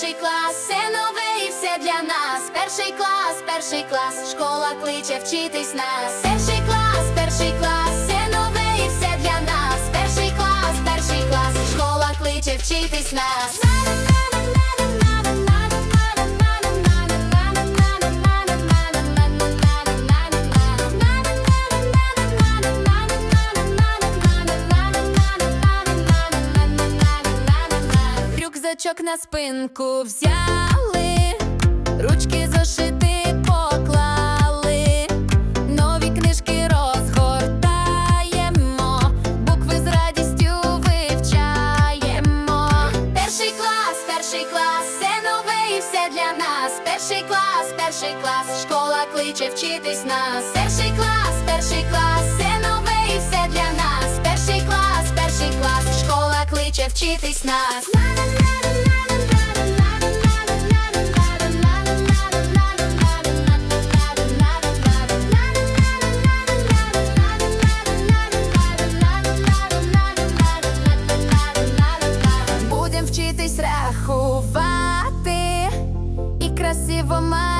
Перший клас, все нове і все для нас. Перший клас, перший клас, школа кличе вчитись нас. Перший клас, перший клас, все нове і все для нас. Перший клас, перший клас, школа кличе вчитись нас. Рюкзачок на спинку взяли, ручки зошити поклали, нові книжки розгортаємо, букви з радістю вивчаємо. Перший клас, перший клас, все нове і все для нас. Перший клас, перший клас, школа кличе вчитись нас. Перший клас, перший клас, все нове і все для нас. Перший клас, перший клас, школа кличе вчитись нас. рахувати і красиво малювати.